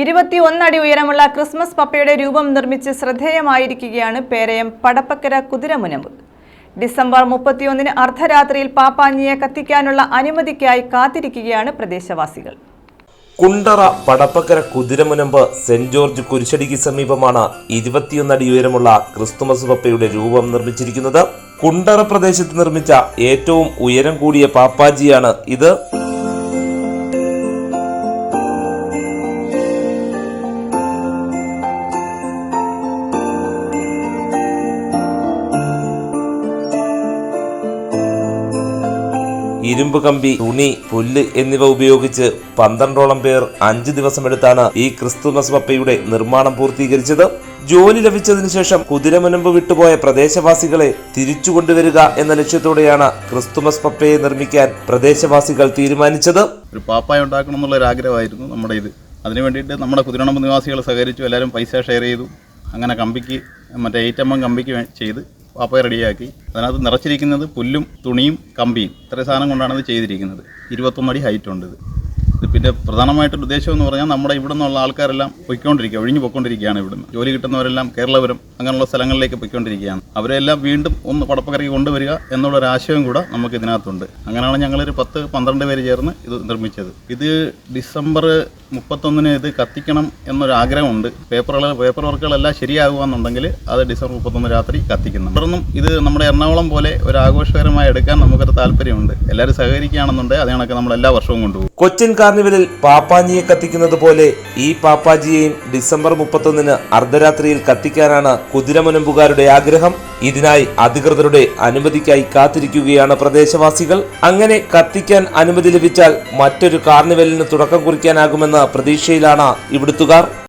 ഇരുപത്തിയൊന്നടി ഉയരമുള്ള ക്രിസ്മസ് പപ്പയുടെ രൂപം നിർമ്മിച്ച് ശ്രദ്ധേയമായിരിക്കുകയാണ് പേരയം പടപ്പക്കര കുതിരമുനമ്പ്. ഡിസംബർ മുപ്പത്തിയൊന്നിന് അർദ്ധരാത്രിയിൽ പാപ്പാഞ്ഞിയെ കത്തിക്കാനുള്ള അനുമതിക്കായി കാത്തിരിക്കുകയാണ് പ്രദേശവാസികൾ. കുണ്ടറ പടപ്പക്കര കുതിരമുനമ്പ് സെന്റ് ജോർജ് കുരിശടിക്ക് സമീപമാണ് ഇരുപത്തിയൊന്നടി ഉയരമുള്ള ക്രിസ്തുമസ് പപ്പയുടെ രൂപം നിർമ്മിച്ചിരിക്കുന്നത്. കുണ്ടറ പ്രദേശത്ത് നിർമ്മിച്ച ഏറ്റവും ഉയരം കൂടിയ പാപ്പാജിയാണ് ഇത്. ഇരുമ്പ് കമ്പി തുണി പുല്ല് എന്നിവ ഉപയോഗിച്ച് പന്ത്രണ്ടോളം പേർ അഞ്ച് ദിവസമെടുത്താണ് ഈ ക്രിസ്തുമസ് പപ്പയുടെ നിർമ്മാണം പൂർത്തീകരിച്ചത്. ജോലി ലഭിച്ചതിനു ശേഷം കുതിരമുനമ്പ് വിട്ടുപോയ പ്രദേശവാസികളെ തിരിച്ചു കൊണ്ടുവരിക എന്ന ലക്ഷ്യത്തോടെയാണ് ക്രിസ്തുമസ് പപ്പയെ നിർമ്മിക്കാൻ പ്രദേശവാസികൾ തീരുമാനിച്ചത്. ഒരു പാപ്പായ ഉണ്ടാക്കണം എന്നുള്ള ഒരു ആഗ്രഹമായിരുന്നു നമ്മുടെ ഇത്. അതിനു വേണ്ടിയിട്ട് നമ്മുടെ കുതിരണമ്പ് നിവാസികൾ സഹകരിച്ചു എല്ലാവരും പൈസ ഷെയർ ചെയ്തു. അങ്ങനെ കമ്പിക്ക് മറ്റേ ഏറ്റമ്മം കമ്പിക്ക് ചെയ്ത് പാപ്പായ റെഡിയാക്കി. അതിനകത്ത് നിറച്ചിരിക്കുന്നത് പുല്ലും തുണിയും കമ്പിയും. ഇത്രയും സാധനം കൊണ്ടാണ് ഇത് ചെയ്തിരിക്കുന്നത്. ഇരുപത്തൊന്നടി ഹൈറ്റ് ഉണ്ട് ഇത്. ഇത് പിന്നെ പ്രധാനമായിട്ടൊരു ഉദ്ദേശം എന്ന് പറഞ്ഞാൽ നമ്മുടെ ഇവിടെ നിന്നുള്ള ആൾക്കാരെല്ലാം പൊയ്ക്കൊണ്ടിരിക്കുക ഒഴിഞ്ഞു പൊയ്ക്കൊണ്ടിരിക്കുകയാണ് ഇവിടുന്ന്. ജോലി കിട്ടുന്നവരെല്ലാം കേരളപുരം അങ്ങനെയുള്ള സ്ഥലങ്ങളിലേക്ക് പൊയ്ക്കൊണ്ടിരിക്കുകയാണ്. അവരെല്ലാം വീണ്ടും ഒന്ന് പടപ്പക്കരയ്ക്ക് കൊണ്ടുവരിക എന്നുള്ള ഒരു ആശയം കൂടെ നമുക്ക് ഇതിനകത്തുണ്ട്. അങ്ങനെയാണ് ഞങ്ങളൊരു പത്ത് പന്ത്രണ്ട് പേര് ചേർന്ന് ഇത് നിർമ്മിച്ചത്. ഇത് ഡിസംബർ മുപ്പത്തൊന്നിന് ഇത് കത്തിക്കണം എന്നൊരാഗ്രഹമുണ്ട്. പേപ്പറുകൾ പേപ്പർ വർക്കുകളെല്ലാം ശരിയാകുകയെന്നുണ്ടെങ്കിൽ അത് ഡിസംബർ മുപ്പത്തൊന്ന് രാത്രി കത്തിക്കുന്നു. തുടർന്നും ഇത് നമ്മുടെ എറണാകുളം പോലെ ഒരു ആഘോഷകരമായി എടുക്കാൻ നമുക്കൊരു താല്പര്യമുണ്ട്. എല്ലാവരും സഹകരിക്കുകയാണെന്നുണ്ടെങ്കിൽ അത് കണക്ക് നമ്മൾ എല്ലാ വർഷവും കൊണ്ടുപോകും. കൊച്ചിൻ കാർണിവലിൽ പാപ്പാജിയെ കത്തിക്കുന്നത് പോലെ ഈ പാപ്പാജിയെയും ഡിസംബർ മുപ്പത്തൊന്നിന് അർദ്ധരാത്രിയിൽ കത്തിക്കാനാണ് കുതിരമുനമ്പുകാരുടെ ആഗ്രഹം. ഇതിനായി അധികൃതരുടെ അനുമതിക്കായി കാത്തിരിക്കുകയാണ് പ്രദേശവാസികൾ. അങ്ങനെ കത്തിക്കാൻ അനുമതി ലഭിച്ചാൽ മറ്റൊരു കാർണിവലിന് തുടക്കം കുറിക്കാനാകുമെന്ന പ്രതീക്ഷയിലാണ് ഇവിടുത്തുകാർ.